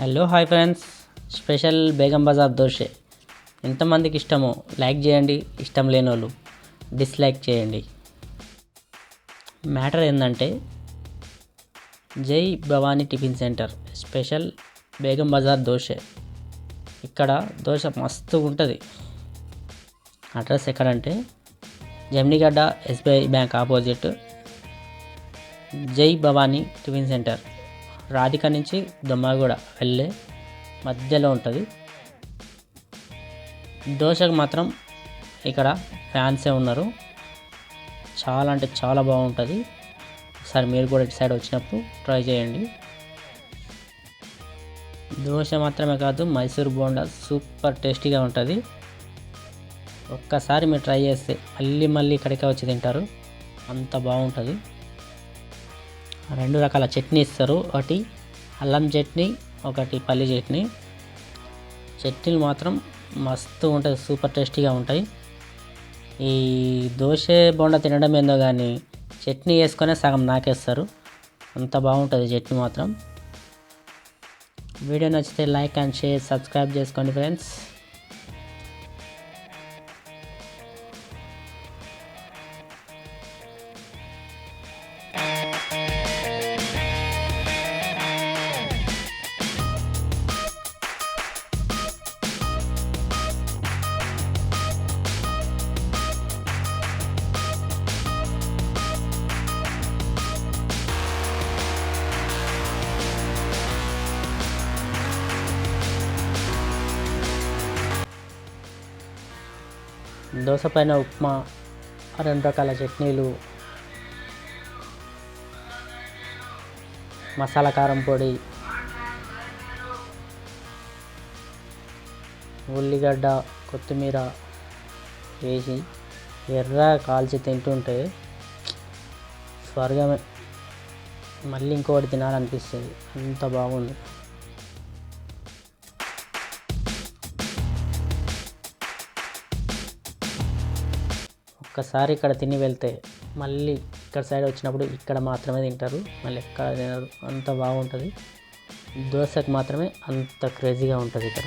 Hello hi friends special Begum Bazaar dosa. ఎంతమందికి ఇష్టమో like చేయండి ఇష్టం లేని వాళ్ళు డిస్లైక్ చేయండి. మ్యాటర్ ఏంటంటే Jai Bhavani tiffin centre special Begum Bazaar dosa. ఇక్కడ దోశ మస్తు ఉంటుంది. అడ్రస్ ఎక్కడంటే జమ్నిగడ్డ ఎస్బీఐ బ్యాంక్ ఆపోజిట్ జై భవానీ టిఫిన్ సెంటర్. రాధిక నుంచి దొమ్మగూడ వెళ్ళే మధ్యలో ఉంటుంది. దోశకు మాత్రం ఇక్కడ ఫ్యాన్సే ఉన్నారు. చాలా అంటే చాలా బాగుంటుంది. ఒకసారి మీరు కూడా ఇటు సైడ్ వచ్చినప్పుడు ట్రై చేయండి. దోశ మాత్రమే కాదు మైసూర్ బోండా సూపర్ టేస్టీగా ఉంటుంది. ఒక్కసారి మీరు ట్రై చేస్తే మళ్ళీ మళ్ళీ ఇక్కడికే వచ్చి తింటారు. అంత బాగుంటుంది. రెండు రకాల చట్నీ ఇస్తారు. ఒకటి అల్లం చట్నీ ఒకటి పల్లి చట్నీ. చట్నీలు మాత్రం మస్తు ఉంటుంది సూపర్ టేస్టీగా ఉంటాయి. ఈ దోశ బొండ తినడం ఏందో కానీ చట్నీ వేసుకొనే సగం నాకేస్తారు. అంత బాగుంటుంది చట్నీ మాత్రం. వీడియో నచ్చితే లైక్ అండ్ షేర్ సబ్స్క్రైబ్ చేసుకోండి ఫ్రెండ్స్. దోశ పైన ఉప్మా రెండు రకాల చట్నీలు. మసాలా కారం పొడి. ఉల్లిగడ్డ కొత్తిమీర వేసి ఎర్ర కాల్చి తింటుంటే స్వర్గమే. మళ్ళీ ఇంకోటి తినాలనిపిస్తుంది. అంత బాగుంది ఒక్కసారి ఇక్కడ తిని వెళ్తే మళ్ళీ ఇక్కడ సైడ్ వచ్చినప్పుడు ఇక్కడ మాత్రమే తింటారు. మళ్ళీ ఎక్కడ తినరు అంత బాగుంటుంది. దోశకు మాత్రమే అంత క్రేజీగా ఉంటుంది ఇక్కడ.